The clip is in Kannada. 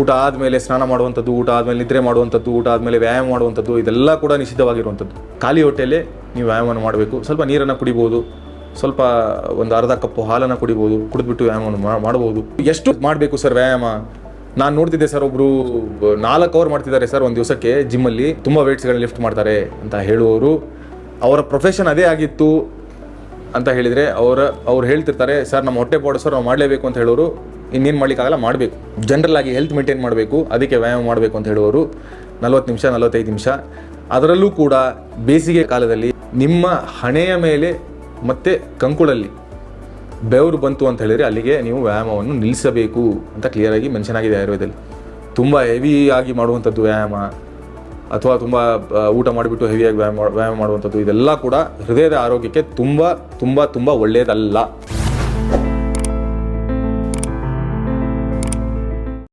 ಊಟ ಆದಮೇಲೆ ಸ್ನಾನ ಮಾಡುವಂಥದ್ದು, ಊಟ ಆದಮೇಲೆ ನಿದ್ರೆ ಮಾಡುವಂಥದ್ದು, ಊಟ ಆದಮೇಲೆ ವ್ಯಾಯಾಮ ಮಾಡುವಂಥದ್ದು, ಇದೆಲ್ಲ ಕೂಡ ನಿಷಿದ್ಧವಾಗಿರುವಂಥದ್ದು. ಖಾಲಿ ಹೊಟ್ಟೆಯಲ್ಲೇ ನೀವು ವ್ಯಾಯಾಮವನ್ನು ಮಾಡಬೇಕು. ಸ್ವಲ್ಪ ನೀರನ್ನು ಕುಡಿಬೋದು, ಸ್ವಲ್ಪ ಒಂದು ಅರ್ಧ ಕಪ್ಪು ಹಾಲನ್ನು ಕುಡಿಬೋದು, ಕುಡಿದ್ಬಿಟ್ಟು ವ್ಯಾಯಾಮವನ್ನು ಮಾಡಬಹುದು ಎಷ್ಟು ಮಾಡಬೇಕು ಸರ್ ವ್ಯಾಯಾಮ? ನಾನು ನೋಡ್ತಿದ್ದೆ ಸರ್ ಒಬ್ಬರು ನಾಲ್ಕು ಅವರ್ ಮಾಡ್ತಿದ್ದಾರೆ ಸರ್ ಒಂದು ದಿವಸಕ್ಕೆ ಜಿಮ್ಮಲ್ಲಿ. ತುಂಬ ವೇಟ್ಸ್ಗಳನ್ನ ಲಿಫ್ಟ್ ಮಾಡ್ತಾರೆ ಅಂತ ಹೇಳುವವರು. ಅವರ ಪ್ರೊಫೆಷನ್ ಅದೇ ಆಗಿತ್ತು ಅಂತ ಹೇಳಿದರೆ ಅವರ, ಅವ್ರು ಹೇಳ್ತಿರ್ತಾರೆ, ಸರ್, ನಮ್ಮ ಹೊಟ್ಟೆ ಪಾಡು, ಸರ್, ನಾವು ಮಾಡಲೇಬೇಕು ಅಂತ ಹೇಳೋರು. ಇನ್ನೇನು ಮಾಡ್ಲಿಕ್ಕಾಗಲ್ಲ ಮಾಡಬೇಕು. ಜನರಲ್ ಆಗಿ ಹೆಲ್ತ್ ಮೇಂಟೈನ್ ಮಾಡಬೇಕು, ಅದಕ್ಕೆ ವ್ಯಾಯಾಮ ಮಾಡಬೇಕು ಅಂತ ಹೇಳುವವರು ನಲವತ್ತು ನಿಮಿಷ, ನಲವತ್ತೈದು ನಿಮಿಷ. ಅದರಲ್ಲೂ ಕೂಡ ಬೇಸಿಗೆ ಕಾಲದಲ್ಲಿ ನಿಮ್ಮ ಹಣೆಯ ಮೇಲೆ ಮತ್ತು ಕಂಕುಳಲ್ಲಿ ಬೆವರು ಬಂತು ಅಂತ ಹೇಳಿದರೆ ಅಲ್ಲಿಗೆ ನೀವು ವ್ಯಾಯಾಮವನ್ನು ನಿಲ್ಲಿಸಬೇಕು ಅಂತ ಕ್ಲಿಯರಾಗಿ ಮೆನ್ಷನ್ ಆಗಿದೆ ಆಯುರ್ವೇದದಲ್ಲಿ. ತುಂಬ ಹೆವಿ ಆಗಿ ಮಾಡುವಂಥದ್ದು ವ್ಯಾಯಾಮ, ಅಥವಾ ತುಂಬ ಊಟ ಮಾಡಿಬಿಟ್ಟು ಹೆವಿಯಾಗಿ ವ್ಯಾಯಾಮ ವ್ಯಾಯಾಮ ಮಾಡುವಂಥದ್ದು, ಇದೆಲ್ಲ ಕೂಡ ಹೃದಯದ ಆರೋಗ್ಯಕ್ಕೆ ತುಂಬ ತುಂಬ ತುಂಬ ಒಳ್ಳೆಯದಲ್ಲ